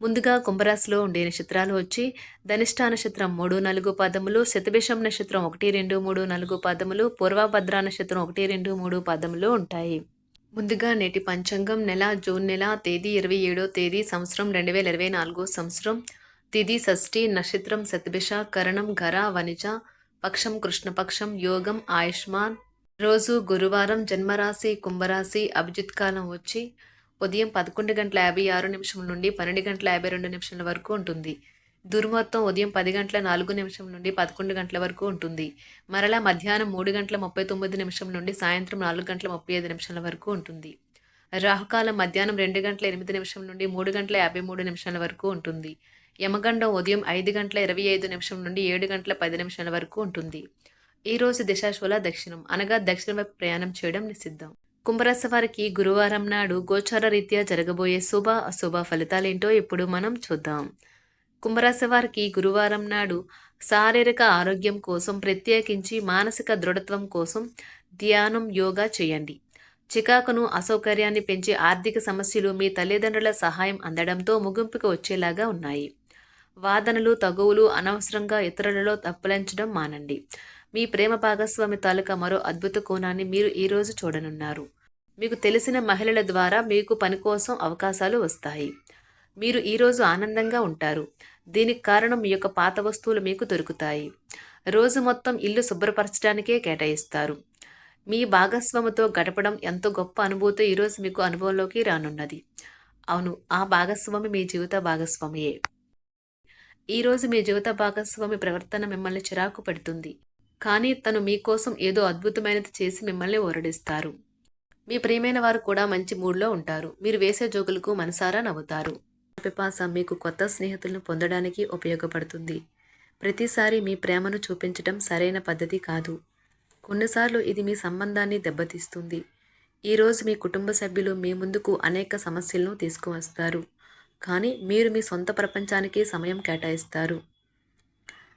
ముందుగా కుంభరాశిలో ఉండే నక్షత్రాలు వచ్చి ధనిష్ట నక్షత్రం మూడు నాలుగు పాదములు శతభిషం నక్షత్రం ఒకటి రెండు మూడు నాలుగు పాదములు పూర్వభద్ర నక్షత్రం ఒకటి రెండు మూడు పాదములు ఉంటాయి. ముందుగా నేటి పంచాంగం నెల జూన్ నెల తేదీ ఇరవై ఏడో తేదీ సంవత్సరం రెండు వేల ఇరవై నాలుగో సంవత్సరం. తిథి షష్ఠి నక్షత్రం శతభిష కరణం ఘర వనిజ పక్షం కృష్ణపక్షం యోగం ఆయుష్మాన్. రోజు గురువారం జన్మరాశి కుంభరాశి అభిజిత్ కాలం వచ్చి ఉదయం పదకొండు గంటల యాభై ఆరు నిమిషం నుండి పన్నెండు గంటల యాభై రెండు నిమిషాల వరకు ఉంటుంది. దుర్ముహూర్తం ఉదయం పది గంటల నాలుగు నిమిషం నుండి పదకొండు గంటల వరకు ఉంటుంది. మరలా మధ్యాహ్నం మూడు గంటల ముప్పై తొమ్మిది నిమిషం నుండి సాయంత్రం నాలుగు గంటల ముప్పై ఐదు నిమిషాల వరకు ఉంటుంది. రాహుకాలం మధ్యాహ్నం రెండు గంటల ఎనిమిది నిమిషం నుండి మూడు గంటల యాభై మూడు నిమిషాల వరకు ఉంటుంది. యమగండం ఉదయం ఐదు గంటల ఇరవై ఐదు నిమిషం నుండి ఏడు గంటల పది నిమిషాల వరకు ఉంటుంది. ఈ రోజు దిశాశూల దక్షిణం అనగా దక్షిణ వైపు ప్రయాణం చేయడం నిషిద్ధం. కుంభరాశి వారికి గురువారం నాడు గోచార రీత్యా జరగబోయే శుభ అశుభ ఫలితాలేంటో ఇప్పుడు మనం చూద్దాం. కుంభరాశి వారికి గురువారం నాడు శారీరక ఆరోగ్యం కోసం ప్రత్యేకించి మానసిక దృఢత్వం కోసం ధ్యానం యోగా చేయండి. చికాకును అసౌకర్యాన్ని పెంచే ఆర్థిక సమస్యలు మీ తల్లిదండ్రుల సహాయం అందడంతో ముగింపుకు వచ్చేలాగా ఉన్నాయి. వాదనలు తగువులు అనవసరంగా ఇతరులలో తప్పులంచడం మానండి. మీ ప్రేమ భాగస్వామి తాలూకా మరో అద్భుత కోణాన్ని మీరు ఈరోజు చూడనున్నారు. మీకు తెలిసిన మహిళల ద్వారా మీకు పని కోసం అవకాశాలు వస్తాయి. మీరు ఈరోజు ఆనందంగా ఉంటారు. దీనికి కారణం మీ యొక్క పాత వస్తువులు మీకు దొరుకుతాయి. రోజు మొత్తం ఇల్లు శుభ్రపరచడానికే కేటాయిస్తారు. మీ భాగస్వామితో గడపడం ఎంతో గొప్ప అనుభూతి ఈరోజు మీకు అనుభవంలోకి రానున్నది. అవును ఆ భాగస్వామి మీ జీవిత భాగస్వామియే. ఈరోజు మీ జీవిత భాగస్వామి ప్రవర్తన మిమ్మల్ని చిరాకు పెడుతుంది. కానీ తను మీకోసం ఏదో అద్భుతమైనది చేసి మిమ్మల్ని ఓరడిస్తారు. మీ ప్రియమైన వారు కూడా మంచి మూడ్లో ఉంటారు. మీరు వేసే జోకులకు మనసారా నవ్వుతారు. పిపాస మీకు కొత్త స్నేహితులను పొందడానికి ఉపయోగపడుతుంది. ప్రతిసారి మీ ప్రేమను చూపించడం సరైన పద్ధతి కాదు. కొన్నిసార్లు ఇది మీ సంబంధాన్ని దెబ్బతీస్తుంది. ఈరోజు మీ కుటుంబ సభ్యులు మీ ముందుకు అనేక సమస్యలను తీసుకువస్తారు. కానీ మీరు మీ సొంత ప్రపంచానికి సమయం కేటాయిస్తారు.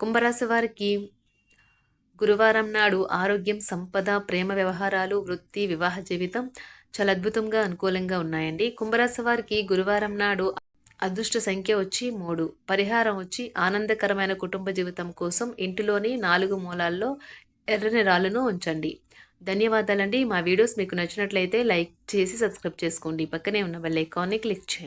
కుంభరాశి వారికి గురువారం నాడు ఆరోగ్యం సంపద ప్రేమ వ్యవహారాలు వృత్తి వివాహ జీవితం చాలా అద్భుతంగా అనుకూలంగా ఉన్నాయండి. కుంభరాశి వారికి గురువారం నాడు అదృష్ట సంఖ్య వచ్చి మూడు. పరిహారం వచ్చి ఆనందకరమైన కుటుంబ జీవితం కోసం ఇంటిలోని నాలుగు మూలాల్లో ఎర్రని రాళ్ళను ఉంచండి. ధన్యవాదాలండి. మా వీడియోస్ మీకు నచ్చినట్లయితే లైక్ చేసి సబ్స్క్రైబ్ చేసుకోండి. పక్కనే ఉన్న బెల్ ఐకాన్ని క్లిక్ చేయండి.